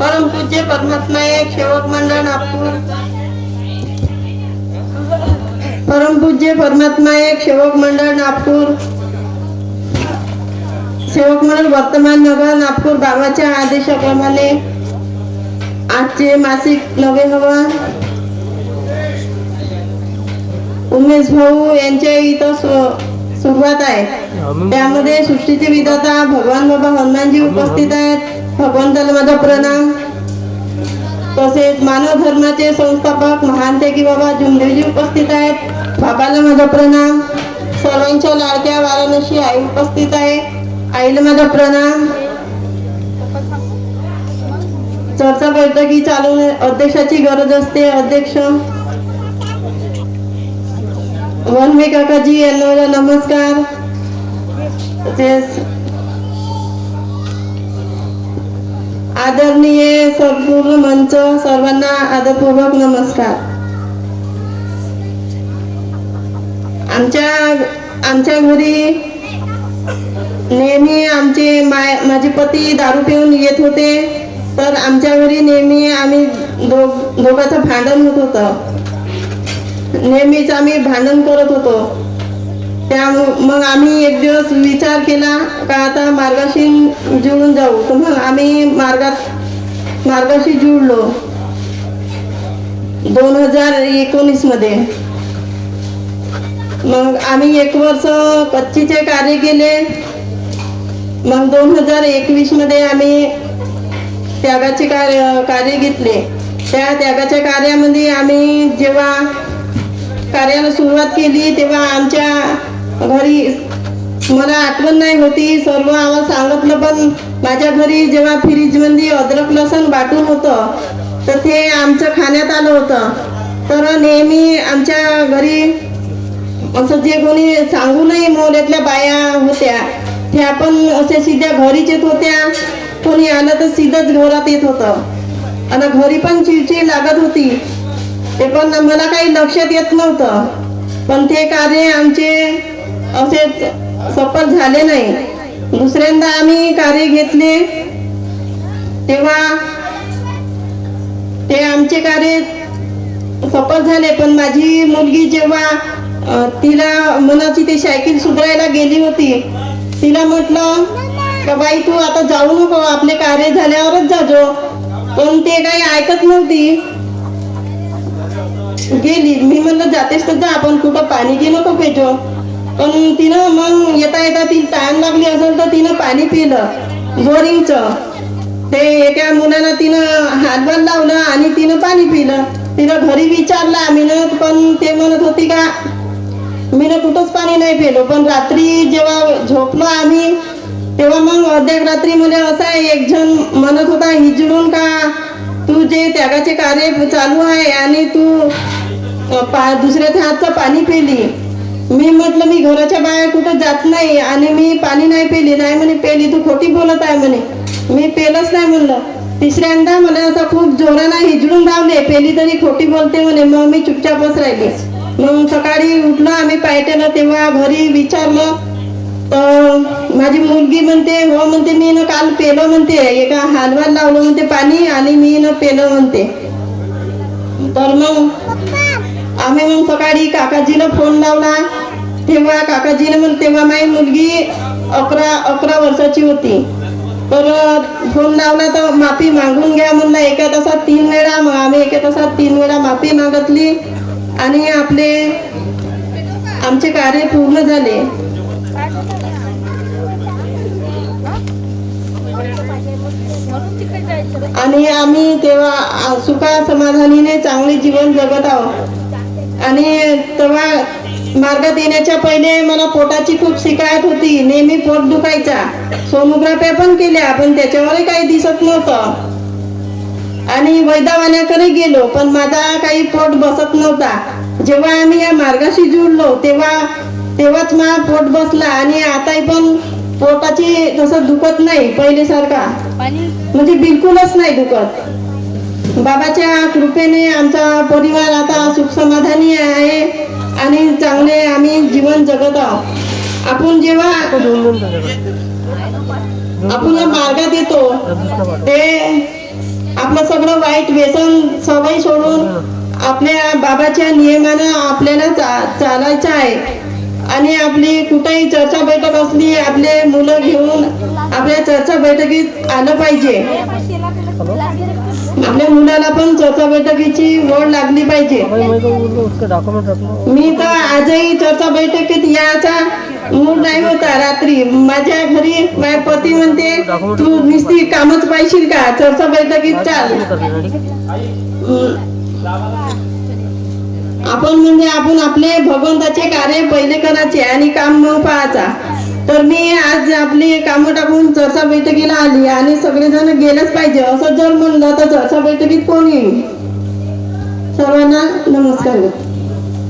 परमात्मा एक सेवक मंडळ नागपूर. परमपूज्य परमात्मा एक सेवक मंडळ नागपूर. सेवक मंडळ वर्तमान नगर नागपूर बाबाच्या आदेशाप्रमाणे आजचे मासिक नवे हवन उमेश भाऊ यांच्या इथं सुरुवात आहे. त्यामध्ये सृष्टीचे विधाता भगवान बाबा हनुमानजी उपस्थित आहेत. भगवंताला माझा प्रणाम. तसेच मानव धर्माचे संस्थापक महान त्यागी बाबा जुमदेवजी उपस्थित आहेत. बाबाला माझा प्रणाम. सर्वांच्या लाडक्या वाराणसी आई उपस्थित आहे. आईला माझा प्रणाम. चर्चा बैठकी चालू अध्यक्षाची गरज असते. अध्यक्ष. वनवे काकाजी यांना नमस्कार. नमस्कार आदरणीय संपूर्ण मंच सर्वांना आदरपूर्वक नमस्कार. आमच्या आमच्या घरी नेहमी आमचे माय माझे पती दारू पिऊन येत होते तर आमच्या घरी नेहमी आम्ही दो दोघांचं भांडण होत होतं. नेहमीच आम्ही भांडण करत होतो. त्या मग आम्ही एक दिवस विचार केला का आता मार्गाशी जुळून जाऊ. तर मग आम्ही मार्गात मार्गाशी जुळलो. दोन हजार एकोणीसमध्ये. मग आम्ही एक वर्ष कच्चीचे कार्य केले. मग दोन हजार एकवीसमध्ये आम्ही त्यागाचे कार्य कार्य घेतले. त्या त्यागाच्या कार्यामध्ये आम्ही जेव्हा कार्याला सुरुवात केली तेव्हा आमच्या घरी मला आठवण नाही होती. सर्व आम्हाला सांगितलं पण माझ्या घरी जेव्हा फ्रीजमध्ये अद्रक लसण वाटून होतं तर ते आमचं खाण्यात आलं होतं. तर नेहमी आमच्या घरी असं जे कोणी सांगू नये मोल्यातल्या बाया होत्या त्या पण असे सिध्या घरीच येत होत्या. कोणी आलं तर सीधंच घरात येत होतं. आणि घरी पण चिडचिड लागत होती. ते पण मला काही लक्षात येत नव्हतं. पण ते कार्य आमचे असेच सफल झाले नाही. दुसऱ्यांदा आम्ही कार्य घेतले. तेव्हा ते आमचे कार्य सफल झाले पण माझी मुलगी जेव्हा तिला मनाची ती सायकल सुधारायला गेली होती तिला म्हटलं का बाई तू आता जाऊ नको आपले कार्य झाल्यावरच जाजो. पण ते काही ऐकत नव्हती. गेली. मी म्हणलं जातेस तर जा आपण कुठं पाणी घे नको पेजो पण तिनं मग येता येता ती टाइम लागली असेल तर तिनं पाणी पिलं बोरिंगचं ते एका मुलाला तिनं हातभार लावलं आणि तिनं पाणी पिलं. तिनं घरी विचारलं आम्ही पण ते म्हणत होती का मी ना कुठंच पाणी नाही पिलो पण रात्री जेव्हा झोपलो आम्ही तेव्हा मग अर्ध्या रात्री मध्ये असा एक जण म्हणत होता हिजडून का? तू जे त्यागाचे कार्य चालू आहे आणि तू पा दुसऱ्याच्या हातचं पाणी पिली. मी म्हटलं मी घराच्या बाहेर कुठं जात नाही आणि मी पाणी नाही पेली नाही म्हणे पेली तू खोटी बोलत आहे म्हणे. मी पेलच नाही म्हणलं. तिसऱ्यांदा मला असं खूप जोरानं हिजडून लावले पेली तरी खोटी बोलते म्हणे मग मी चुपचापच राहिली. मग सकाळी उठलो आम्ही पायट्याला तेव्हा घरी विचारलं तर माझी मुलगी म्हणते हो म्हणते मी ना काल पेलं म्हणते एका हालवार लावलं म्हणते पाणी आणि मी ना पेलं म्हणते. तर मग आम्ही मग सकाळी काकाजीला फोन लावला तेव्हा काकाजीने मग तेव्हा माझी मुलगी अकरा अकरा वर्षाची होती. तर फोन लावला तर माफी मागून घ्या म्हणलं एका तासात तीन वेळा आम्ही एका तासात तीन वेळा माफी मागितली आणि आपले आमचे कार्य पूर्ण झाले. आणि आम्ही तेव्हा सुखा समाधानीने चांगले जीवन जगत आहोत. आणि तेव्हा मार्गात येण्याच्या पहिले मला पोटाची खूप शिकायत होती. नेहमी पोट दुखायचा. सोनोग्राफ्या पण केल्या पण त्याच्यावरही काही दिसत नव्हतं. आणि वैदावाण्याकडे गेलो पण माझा काही पोट बसत नव्हता. जेव्हा आम्ही या मार्गाशी जुळलो तेव्हा तेव्हाच माझा पोट बसला. आणि आताही पण पोटाची तसं दुखत नाही पहिलेसारखा म्हणजे बिलकुलच नाही दुखत. बाबाच्या कृपेने आमचा परिवार आता सुख समाधानी आहे. आणि चांगले आम्ही जीवन जगत आहोत. आपण जेव्हा आपण मार्गात येतो ते आपलं सगळं वाईट व्यसन सवय सोडून आपल्या बाबाच्या नियमानं आपल्याला चा चालायचं आहे. आणि आपली कुठेही चर्चा बैठक असली आपले मुलं घेऊन आपल्या चर्चा बैठकीत आलं पाहिजे. आपल्या मुलाला पण चर्चा बैठकीची ओढ लागली पाहिजे. मी तर आजही चर्चा बैठकीत यायचा मूड नाही होता रात्री. माझ्या घरी माझ्या पती म्हणते तू नुसती कामच पाहिशील का? चर्चा बैठकीत चाल. आपण म्हणजे आपण आपले भगवंताचे कार्य पहिले करायचे आणि काम मग पाहायचा. तर मी आज आपली कामं टाकून चर्चा बैठकीला आली आणि सगळेजण गेलंच पाहिजे. असं जर म्हणलं तर चर्चा बैठकीत कोण येईल? सर्वांना नमस्कार.